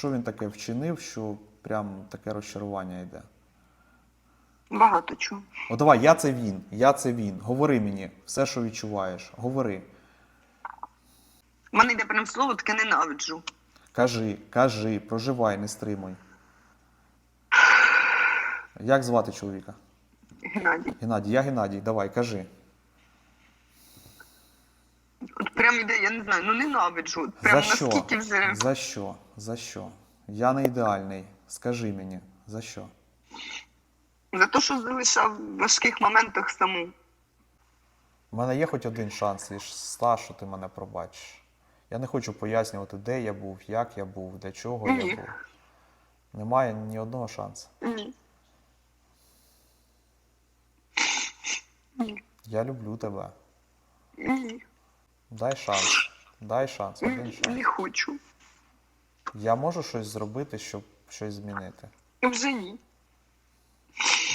що він таке вчинив, що прям таке розчарування йде? Багато чого. О, давай, я це він, я це він. Говори мені все, що відчуваєш. Говори. У мене йде прям слово таке ненавиджу. Кажи, кажи, проживай, не стримуй. Як звати чоловіка? Геннадій. Геннадій, я Геннадій, давай, кажи. От прям іде, я не знаю, ну ненавиджу. Прям За що? наскільки вже. За що? За що? Я не ідеальний. Скажи мені, за що? За те, що залишав в важких моментах саму. У мене є хоч один шанс, і ста, що ти мене пробачиш. Я не хочу пояснювати, де я був, як я був, для чого Ні. я був. Немає ні одного шансу. Ні. Ні. Я люблю тебе. Ні. Дай шанс. Дай шанс, один шанс. Не хочу. Я можу щось зробити, щоб щось змінити. Вже ні.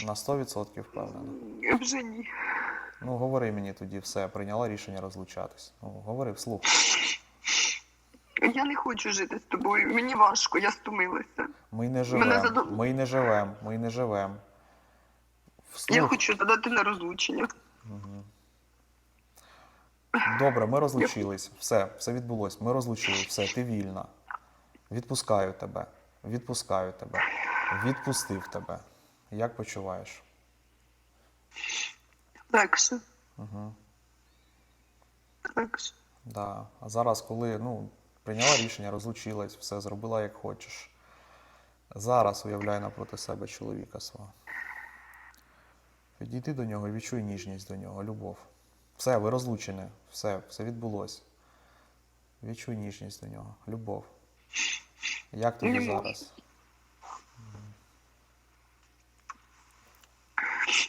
На 100% впевнений. Вже ні. Ну, говори мені тоді все, прийняла рішення розлучатись. Ну, говори вслух. Я не хочу жити з тобою. Мені важко, я стомилася. Ми не живемо. задов- Ми не живемо. Ми не живемо. Вслух. Я хочу подати на розлучення. Добре, ми розлучились. Все, все відбулось. Ми розлучились. Все, ти вільна. Відпускаю тебе. Відпускаю тебе. Відпустив тебе. Як почуваєш? Легше. Угу. Легше. Да. А зараз, коли ну, прийняла рішення, розлучилась, все зробила як хочеш. Зараз уявляй напроти себе чоловіка свого. Підійди до нього і відчуй ніжність до нього, любов. Все, ви розлучені, все, все відбулось. Відчуй ніжність до нього, любов. Як тобі зараз?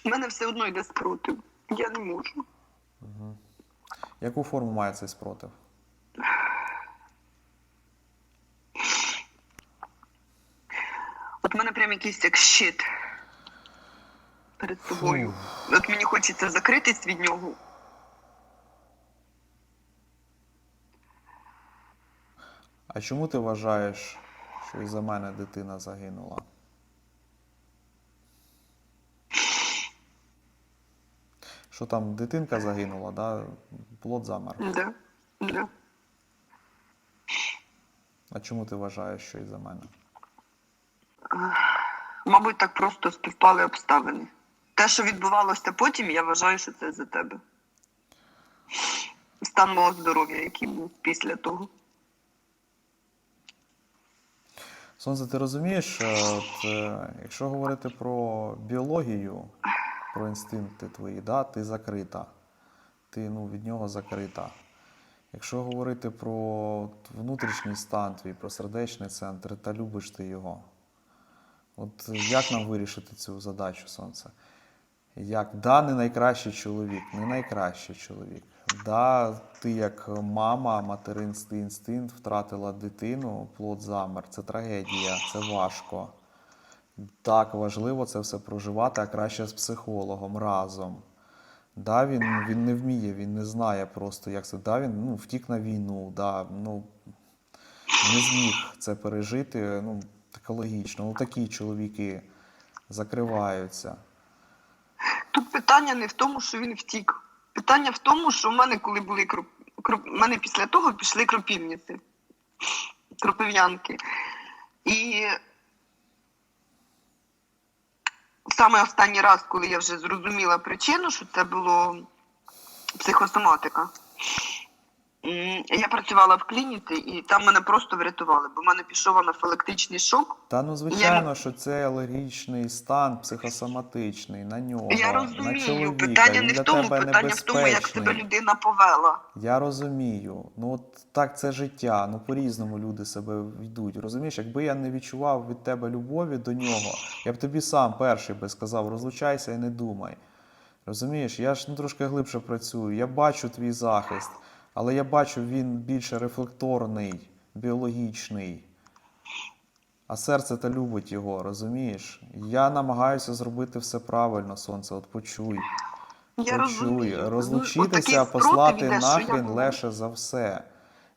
У мене все одно йде спротив. Я не можу. Яку форму має цей спротив? От в мене прям якийсь як щит перед собою. От мені хочеться закритись від нього. А чому ти вважаєш, що із-за мене дитина загинула? Що там дитинка загинула, да? плод замер. Да. Да. А чому ти вважаєш, що із-за мене? Мабуть, так просто співпали обставини. Те, що відбувалося потім, я вважаю, що це за тебе. Стан мого здоров'я, який був після того. Сонце, ти розумієш, е, от, е, якщо говорити про біологію, про інстинкти твої, да, ти закрита. Ти ну, від нього закрита. Якщо говорити про внутрішній стан твій, про сердечний центр, та любиш ти його. От як нам вирішити цю задачу, сонце? Як да, не найкращий чоловік, не найкращий чоловік. Да, ти як мама, материнський інстинкт втратила дитину, плод замер. Це трагедія, це важко. Так, важливо це все проживати, а краще з психологом разом. Да, він, він не вміє, він не знає просто, як це. Да, він ну, втік на війну, да, ну, не зміг це пережити. Ну, екологічно. Ну, такі чоловіки закриваються. Тут питання не в тому, що він втік. Питання в тому, що в мене, коли були кроп... кроп... в мене після того пішли кропівниці, кропив'янки. І саме останній раз, коли я вже зрозуміла причину, що це було психосоматика. Я працювала в клініці, і там мене просто врятували, бо в мене пішов анафілактичний шок. Та ну звичайно, що це алергічний стан психосоматичний на нього. Я на чоловіка. питання не в тому, тебе питання в тому, як себе людина повела. Я розумію. Ну от так це життя. Ну по-різному люди себе йдуть. Розумієш, якби я не відчував від тебе любові до нього, я б тобі сам перший би сказав, розлучайся і не думай. Розумієш, я ж ну, трошки глибше працюю. Я бачу твій захист, але я бачу, він більше рефлекторний, біологічний. А серце та любить його, розумієш? Я намагаюся зробити все правильно, сонце. От почуй. Я Почуй. Ну, розлучитися, отакий послати я нахрен за все.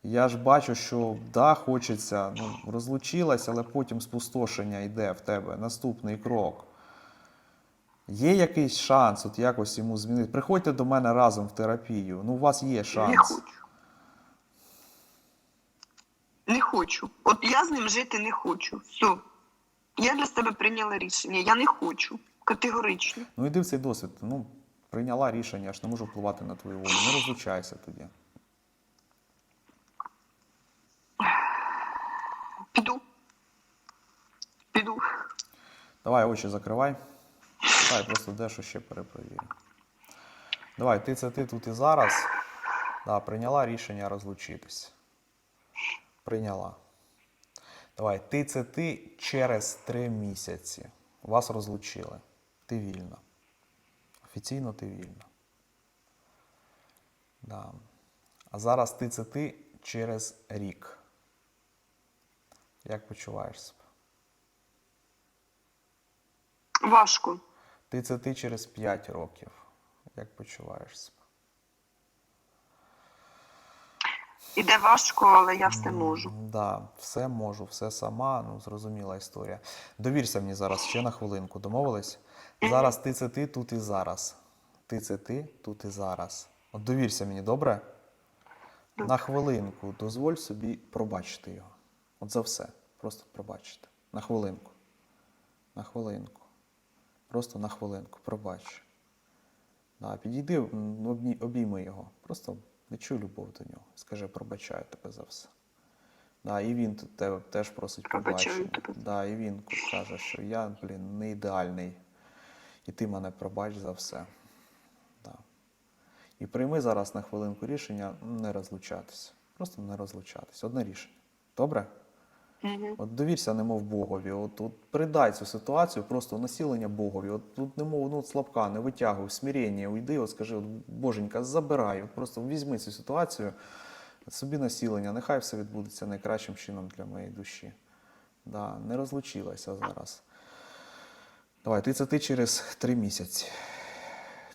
Я ж бачу, що да, хочеться, ну, розлучилась, але потім спустошення йде в тебе. Наступний крок. Є якийсь шанс от якось йому змінити. Приходьте до мене разом в терапію. Ну, у вас є шанс. Не хочу. Не хочу. От я з ним жити не хочу. Все. Я для себе прийняла рішення. Я не хочу. Категорично. Ну іди в цей досвід. Ну, прийняла рішення, я ж не можу впливати на твою волю. Не розлучайся тоді. Піду. Піду. Давай очі закривай. Давай просто дещо ще перепровірю. Давай, ти це ти тут і зараз. Да, прийняла рішення розлучитись. Прийняла. Давай, ти це ти через три місяці. Вас розлучили. Ти вільна. Офіційно ти вільна. Да. А зараз ти це ти через рік. Як почуваєш себе? Важко. Ти це ти через 5 років. Як почуваєш себе? Іде важко, але я все можу. Да, все можу, все сама. Ну, зрозуміла історія. Довірся мені зараз ще на хвилинку. Домовились? Зараз ти це ти тут і зараз. Ти це ти тут і зараз. От довірся мені, добре? На хвилинку дозволь собі пробачити його. От за все. Просто пробачити. На хвилинку. На хвилинку. Просто на хвилинку. Пробач. Да, підійди, обійми його. Просто відчуй любов до нього. Скажи, пробачаю тебе за все. Да, і він тебе теж просить пробачення. Да, і він каже, що я, блін, не ідеальний. І ти мене пробач за все. Да. І прийми зараз на хвилинку рішення не розлучатися. Просто не розлучатися. Одне рішення. Добре? Угу. От довірся, немов Богові. От, от придай цю ситуацію, просто насілення Богові. От тут немов ну, от слабка, не витягуй, смирення, уйди, от скажи, от, Боженька, забирай. От просто візьми цю ситуацію, собі насілення, нехай все відбудеться найкращим чином для моєї душі. Да, не розлучилася зараз. Давай, ти це ти через три місяці.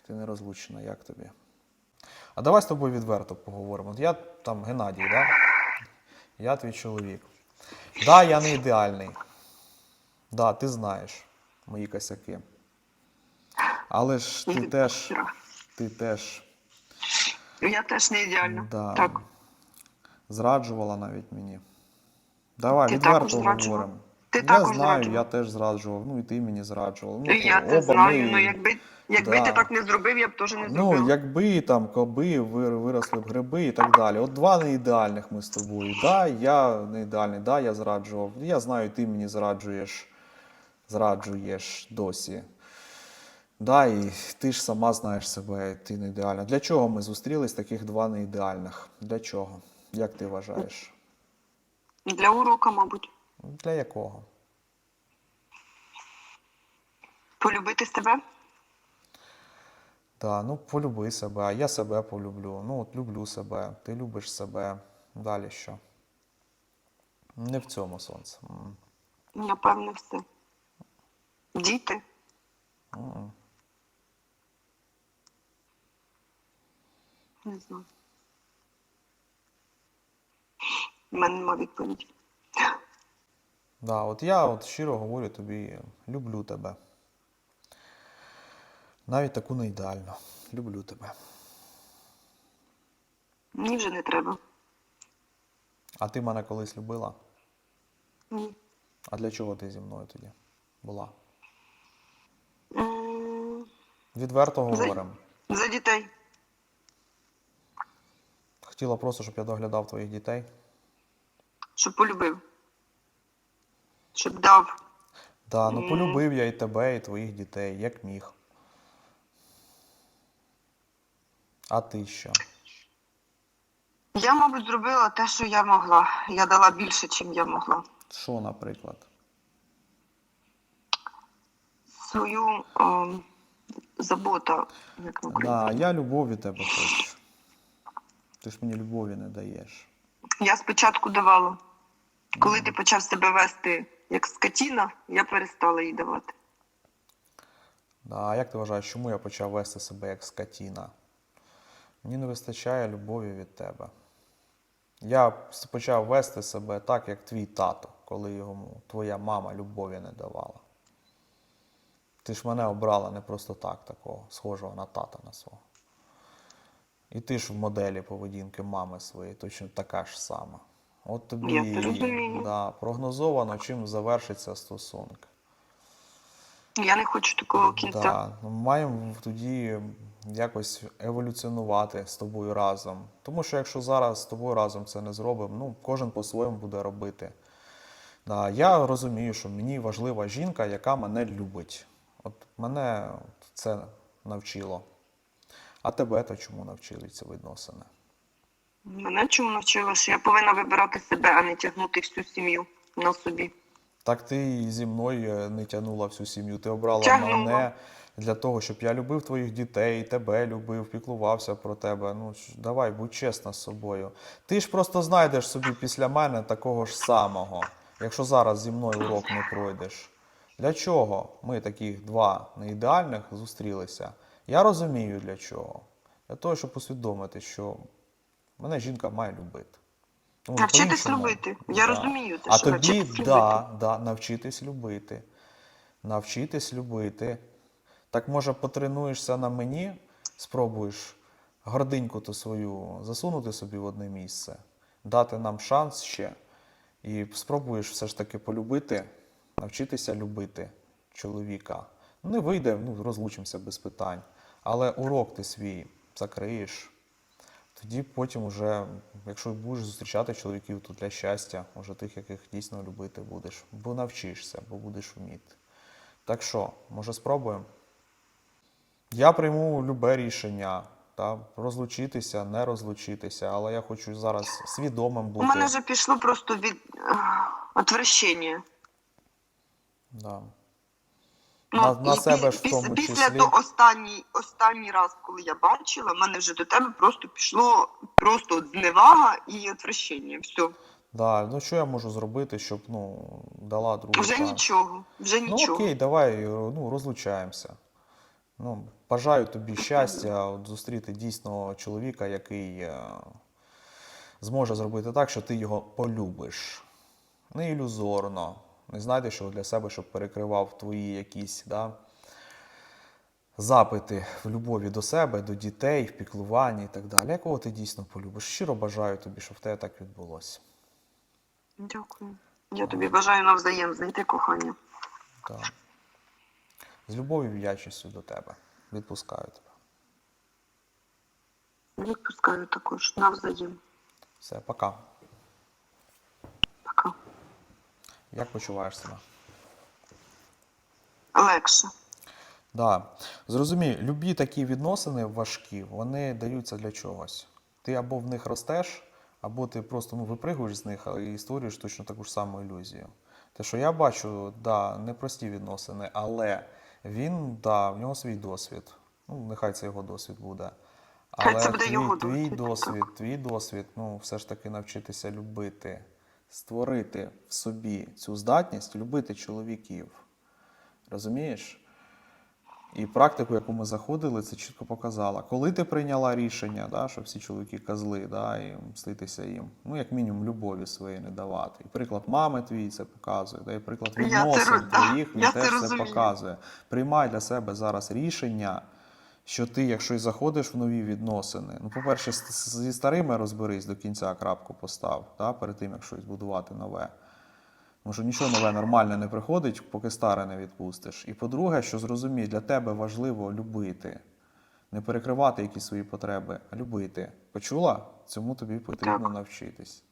Ти не розлучена, як тобі? А давай з тобою відверто поговоримо. От я там Геннадій, да? Я твій чоловік. Да, я не ідеальний. Да, ти знаєш мої косяки. Але ж ти теж, ти теж Я теж не ідеальна. да, Так. зраджувала навіть мені. Давай, Ти відверто говоримо. Ти я також знаю, зраджував. я теж зраджував. Ну і ти мені зраджував. Ну, я то це оба знаю, ми- ну якби, якби Да. ти так не зробив, я б теж не зробив. Ну, якби там коби виросли б гриби і так далі. От два не ідеальних ми з тобою. Да, я не ідеальний, да, я зраджував. Я знаю, ти мені зраджуєш, зраджуєш досі. Да, і ти ж сама знаєш себе, ти не ідеальна. Для чого ми зустрілись таких два не ідеальних? Для чого? Як ти вважаєш? Для урока, мабуть. Для якого? Полюбити себе? Да, ну полюби себе, а я себе полюблю. Ну, от люблю себе, ти любиш себе. Далі що? Не в цьому сонце. М. Напевне, все. Діти? М-м. Не знаю. У мене нема відповіді. Да, от я от щиро говорю тобі, люблю тебе. Навіть таку не ідеальну. Люблю тебе. Мені вже не треба. А ти мене колись любила? Ні. А для чого ти зі мною тоді була? Відверто говоримо. За дітей. Хотіла просто, щоб я доглядав твоїх дітей. Щоб полюбив. Щоб дав. Да, ну полюбив я і тебе, і твоїх дітей, як міг. А ти що? Я, мабуть, зробила те, що я могла. Я дала більше, чим я могла. Що, наприклад? Свою ем, заботу, як Да, я любов від тебе хочу. Ти ж мені любові не даєш. Я спочатку давала. Коли ти почав себе вести як скотіна, я перестала їй давати. Да, а як ти вважаєш, чому я почав вести себе як скотіна? Мені не вистачає любові від тебе. Я почав вести себе так, як твій тато, коли йому твоя мама любові не давала. Ти ж мене обрала не просто так, такого, схожого на тата на свого. І ти ж в моделі поведінки мами своєї точно така ж сама. От тобі Я да, прогнозовано, чим завершиться стосунки. Я не хочу такого кінця. Да, ну, маємо тоді якось еволюціонувати з тобою разом. Тому що якщо зараз з тобою разом це не зробимо, ну кожен по-своєму буде робити. Да, я розумію, що мені важлива жінка, яка мене любить. От мене це навчило. А тебе то чому навчили ці відносини? Мене чому навчила, що я повинна вибирати себе, а не тягнути всю сім'ю на собі. Так ти зі мною е, не тягнула всю сім'ю. Ти обрала Тягнула. мене для того, щоб я любив твоїх дітей, тебе любив, піклувався про тебе. Ну давай, будь чесна з собою. Ти ж просто знайдеш собі після мене такого ж самого, якщо зараз зі мною урок не пройдеш. Для чого ми таких два неідеальних зустрілися? Я розумію для чого. Для того, щоб усвідомити, що мене жінка має любити. Ну, Навчитись любити. Я розумію те, А що тоді, навчитись да, да, навчитись любити. Навчитись любити. Так може потренуєшся на мені, спробуєш гординьку ту свою засунути собі в одне місце, дати нам шанс ще, і спробуєш все ж таки полюбити, навчитися любити чоловіка. Не вийде, ну, розлучимося без питань. Але урок ти свій закриєш. Тоді потім уже, якщо будеш зустрічати чоловіків, то для щастя, може тих, яких дійсно любити будеш, бо навчишся, бо будеш вміти. Так що, може, спробуємо? Я прийму любе рішення, та, розлучитися, не розлучитися, але я хочу зараз свідомим бути. У мене вже пішло просто від е, отвращення. Да. Ну, На- на себе ж в після, тому після числі. того останній, останній раз, коли я бачила, в мене вже до тебе просто пішло просто от зневага і отвращення. Все. Да. Ну, що я можу зробити, щоб ну, дала другу Вже шанс? нічого. Вже Ну нічого. окей, давай ну, розлучаємося. Ну, бажаю тобі щастя, от, зустріти дійсного чоловіка, який е, зможе зробити так, що ти його полюбиш. Не ілюзорно. Не знайдеш його для себе, щоб перекривав твої якісь да, запити в любові до себе, до дітей, в піклуванні і так далі. Якого ти дійсно полюбиш? Щиро бажаю тобі, щоб в тебе так відбулося. Дякую. Я тобі бажаю навзаєм знайти кохання. Так. З любов'ю і вдячністю до тебе. Відпускаю тебе. Відпускаю також. Навзаєм. Все. Пока. Як почуваєш себе? Легше. Да. Зрозумій, любі такі відносини важкі, вони даються для чогось. Ти або в них ростеш, або ти просто ну, випригуєш з них і створюєш точно таку ж саму ілюзію. Те, що я бачу, да, непрості відносини, але він, да, в нього свій досвід. Ну, нехай це його досвід буде. Але це буде твій, його твій досвід, твій досвід, ну, все ж таки навчитися любити, створити в собі цю здатність любити чоловіків. Розумієш? І практику, яку ми заходили, це чітко показала. Коли ти прийняла рішення, да, що всі чоловіки козли, да, і мститися їм, ну, як мінімум, любові своєї не давати. І приклад мами твій це показує, да, і приклад відносин твоїх він теж це показує. Приймай для себе зараз рішення, що ти, якщо й заходиш в нові відносини, ну, по-перше, зі старими розберись до кінця крапку постав, да, перед тим, як щось будувати нове. Тому що нічого нове нормальне не приходить, поки старе не відпустиш. І по-друге, що зрозумій, для тебе важливо любити, не перекривати якісь свої потреби, а любити. Почула? Цьому тобі потрібно навчитись.